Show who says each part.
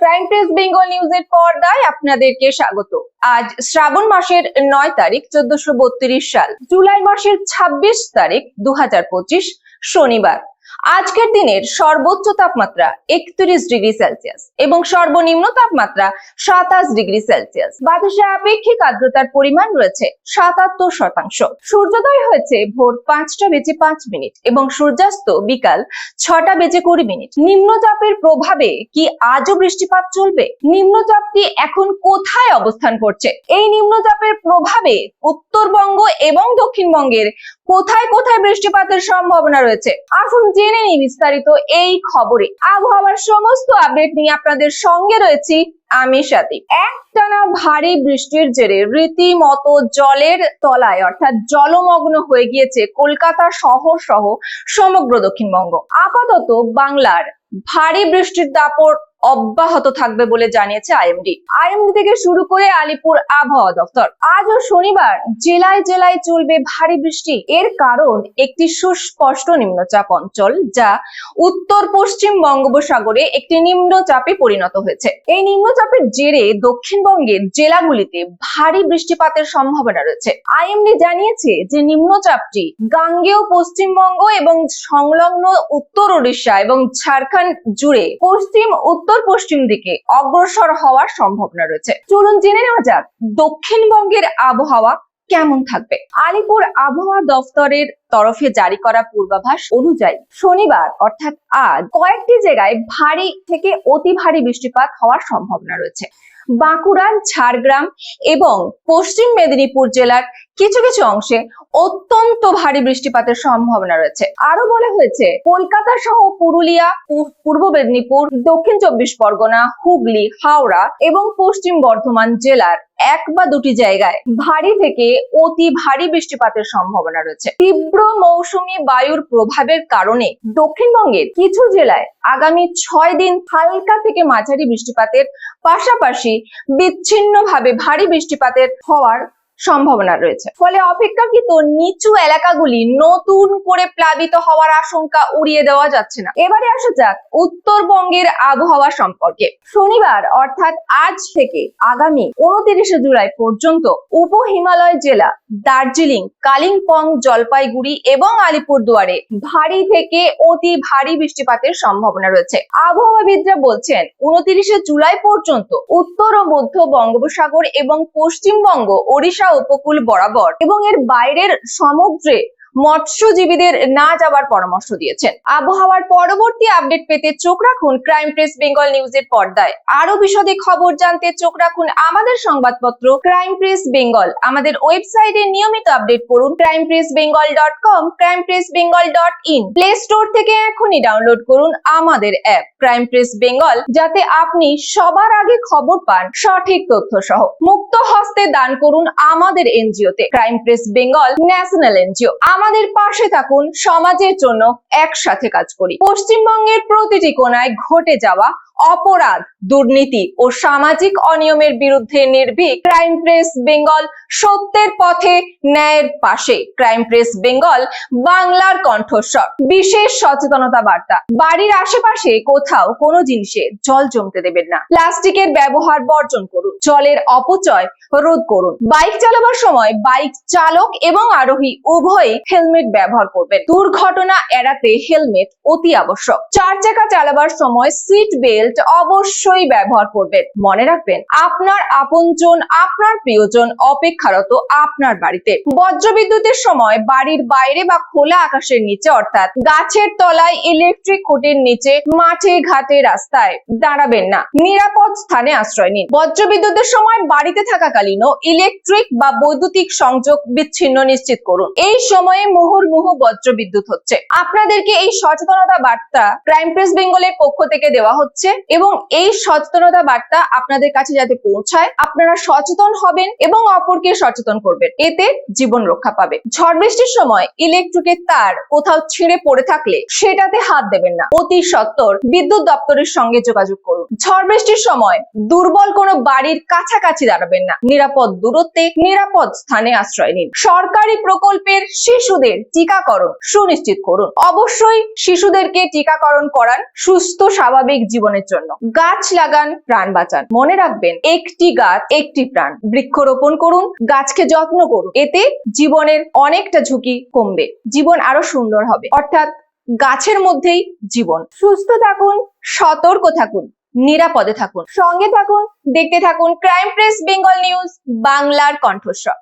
Speaker 1: Crime press Bengal নিউজের পর্দায় আপনাদেরকে স্বাগত। আজ শ্রাবণ মাসের নয় তারিখ, চোদ্দশো সাল। জুলাই মাসের ২৬ তারিখ দু হাজার পঁচিশ শনিবার। আজকের দিনের সর্বোচ্চ তাপমাত্রা একত্রিশ ডিগ্রি সেলসিয়াস এবং সর্বনিম্ন তাপমাত্রা সাতাশ ডিগ্রি সেলসিয়াস। বাতাসে আপেক্ষিক আর্দ্রতার পরিমাণ রয়েছে সাতাত্তর শতাংশ। সূর্যোদয় হয়েছে ভোর পাঁচটা বেজে পাঁচ মিনিট এবং সূর্যাস্ত বিকাল ছটা বেজে কুড়ি মিনিট। নিম্নচাপের প্রভাবে কি আজও বৃষ্টিপাত চলবে? নিম্নচাপটি এখন কোথায় অবস্থান করছে? এই নিম্নচাপের প্রভাবে উত্তরবঙ্গ এবং দক্ষিণবঙ্গের কোথায় কোথায় বৃষ্টিপাতের সম্ভাবনা রয়েছে? আসুন জেনে নিই বিস্তারিত এই খবরে। আবহাওয়ার সমস্ত আপডেট নিয়ে আপনাদের সঙ্গে রয়েছি আমি সাথী। একটানা ভারী বৃষ্টির জেরে রীতিমতো জলের তলায় অর্থাৎ জলমগ্ন হয়ে গিয়েছে কলকাতা শহর সহ সমগ্র দক্ষিণবঙ্গ। আপাতত বাংলার ভারী বৃষ্টির দাপট অব্যাহত থাকবে বলে জানিয়েছে আইএমডি। আইএমডি থেকে শুরু করে আলিপুর আবহাওয়া দপ্তর আজও শনিবার জেলায় জেলায় চলবে ভারী বৃষ্টি। এর কারণ একটি সুস্পষ্ট নিম্নচাপ অঞ্চল যা উত্তর পশ্চিম বঙ্গোপসাগরে একটি নিম্নচাপে পরিণত হয়েছে। এই নিম্নচাপের জেরে দক্ষিণবঙ্গের জেলাগুলিতে ভারী বৃষ্টিপাতের সম্ভাবনা রয়েছে। আইএমডি জানিয়েছে যে নিম্নচাপটি গাঙ্গেয় পশ্চিমবঙ্গ এবং সংলগ্ন উত্তর ওড়িশা এবং ঝাড়খণ্ড জুড়ে পশ্চিম উত্তর পশ্চিম দিকে অগ্রসর হওয়ার সম্ভাবনা রয়েছে। চলুন জেনে নেওয়া যাক, দক্ষিণবঙ্গের আবহাওয়া কেমন থাকবে? আলিপুর আবহাওয়া দফতরের তরফে জারি করা পূর্বাভাস অনুযায়ী শনিবার, অর্থাৎ আজ, কয়েকটি জায়গায় ভারী থেকে অতি ভারী বৃষ্টিপাত হওয়ার সম্ভাবনা রয়েছে। বাঁকুড়া, ঝাড়গ্রাম এবং পশ্চিম মেদিনীপুর জেলার কিছু কিছু অংশে অত্যন্ত ভারী বৃষ্টিপাতের সম্ভাবনা রয়েছে। আরও বলা হয়েছে, কলকাতা সহ পুরুলিয়া পূর্ব মেদিনীপুর, দক্ষিণ চব্বিশ পরগনা, হুগলি, হাওড়া এবং পশ্চিম বর্ধমান জেলার এক বা দুটি জায়গায় ভারী থেকে অতি ভারী বৃষ্টিপাতের সম্ভাবনা রয়েছে। তীব্র মৌসুমী বায়ুর প্রভাবের কারণে দক্ষিণবঙ্গের কিছু জেলায় আগামী ছয় দিন হালকা থেকে মাঝারি বৃষ্টিপাতের পাশাপাশি বিচ্ছিন্নভাবে ভারী বৃষ্টিপাতের হওয়ার সম্ভাবনা রয়েছে। ফলে অপেক্ষাকৃত নিচু এলাকাগুলি নতুন করে প্লাবিত হওয়ার আশঙ্কা উড়িয়ে দেওয়া যাচ্ছে না। এবারে আসা যাক উত্তরবঙ্গের আবহাওয়া সম্পর্কে। শনিবার, অর্থাৎ আজ থেকে আগামী উনত্রিশে জুলাই পর্যন্ত উপ হিমালয় জেলা দার্জিলিং, কালিম্পং, জলপাইগুড়ি এবং আলিপুরদুয়ারে ভারী থেকে অতি ভারী বৃষ্টিপাতের সম্ভাবনা রয়েছে। আবহাওয়াবিদরা বলছেন, উনত্রিশে জুলাই পর্যন্ত উত্তর ও মধ্য বঙ্গোপসাগর এবং পশ্চিমবঙ্গ, ওড়িশা উপকূল বরাবর এবং এর বাইরের সমুদ্রে মৎস্যজীবীদের না যাওয়ার পরামর্শ দিয়েছেন। আবহাওয়ার পরবর্তী আপডেট পেতে চোখ রাখুন ক্রাইম প্রেস বেঙ্গল নিউজের পর্দায়। আরও বিশদে খবর জানতে চোখ রাখুন আমাদের সংবাদপত্র ক্রাইম প্রেস বেঙ্গল। আমাদের ওয়েবসাইটে নিয়মিত আপডেট পড়ুন crime press Bengal dot com, crime press Bengal dot in. Play store থেকে এখনই ডাউনলোড করুন আমাদের অ্যাপ ক্রাইম প্রেস বেঙ্গল, যাতে আপনি সবার আগে খবর পান সঠিক তথ্য সহ মুক্ত হস্তে দান করুন আমাদের এনজিওতে। Crime press Bengal national NGO. আমাদের পাশে থাকুন, সমাজের জন্য একসাথে কাজ করি। পশ্চিমবঙ্গের প্রতিটি কোনায় ঘটে যাওয়া অপরাধ, দুর্নীতি ও সামাজিক অনিয়মের বিরুদ্ধে নির্ভীক ক্রাইম প্রেস বেঙ্গল সত্যের পথে ন্যায়ের পাশে। ক্রাইম প্রেস বেঙ্গল, বাংলার কণ্ঠস্বর। বিশেষ সচেতনতা বার্তা। বাড়ির আশেপাশে কোথাও কোনো জিনিসে জল জমতে দেবেন না। প্লাস্টিকের ব্যবহার বর্জন করুন। জলের অপচয় রোধ করুন। বাইক চালাবার সময় বাইক চালক এবং আরোহী উভয়ই হেলমেট ব্যবহার করবেন। দুর্ঘটনা এড়াতে হেলমেট অতি আবশ্যক। চার চাকা চালাবার সময় সিট বেল্ট অবশ্যই ব্যবহার করবেন। মনে রাখবেন, আপনার আপনজন, আপনার প্রিয়জন অপেক্ষারত আপনার বাড়িতে। বজ্রবিদ্যুতের সময় বাড়ির বাইরে বা খোলা আকাশের নিচে অর্থাৎ গাছের তলায় ইলেকট্রিক খুঁটির নিচে মাঠে ঘাটে রাস্তায় দাঁড়াবেন না। নিরাপদ স্থানে আশ্রয় নিন। বজ্রবিদ্যুতের সময় বাড়িতে থাকাকালীনও ইলেকট্রিক বা বৈদ্যুতিক সংযোগ বিচ্ছিন্ন নিশ্চিত করুন। এই সময়ে মুহুর্মুহু বজ্রবিদ্যুৎ হচ্ছে। আপনাদেরকে এই সচেতনতা বার্তা ক্রাইম প্রেস বেঙ্গলের পক্ষ থেকে দেওয়া হচ্ছে এবং এই সচেতনতা বার্তা আপনাদের কাছে যাতে পৌঁছায়, আপনারা সচেতন হবেন এবং অপরকে সচেতন করবেন। এতে জীবন রক্ষা পাবে। ঝড় বৃষ্টির সময় ইলেকট্রিকের তার কোথাও ছিঁড়ে পড়ে থাকলে সেটাতে হাত দেবেন না। অতি সত্বর বিদ্যুৎ দপ্তরের সঙ্গে যোগাযোগ করুন। ঝড় বৃষ্টির সময় দুর্বল কোনো বাড়ির কাছাকাছি দাঁড়াবেন না। নিরাপদ দূরত্বে নিরাপদ স্থানে আশ্রয় নিন। সরকারি প্রকল্পের শীর্ষ শিশুদের টিকাকরণ সুনিশ্চিত করুন। অবশ্যই শিশুদেরকে টিকাকরণ করান সুস্থ, স্বাভাবিক জীবনের জন্য। গাছ লাগান, প্রাণ বাঁচান। মনে রাখবেন, একটি গাছ একটি প্রাণ। বৃক্ষরোপণ করুন, গাছকে যত্ন করুন। এতে জীবনের অনেকটা ঝুঁকি কমবে। জীবন আরও সুন্দর হবে। অর্থাৎ গাছের মধ্যেই জীবন। সুস্থ থাকুন, সতর্ক থাকুন, নিরাপদে থাকুন। সঙ্গে থাকুন, দেখতে থাকুন ক্রাইম প্রেস, বেঙ্গল নিউজ, বাংলার কণ্ঠস্বর।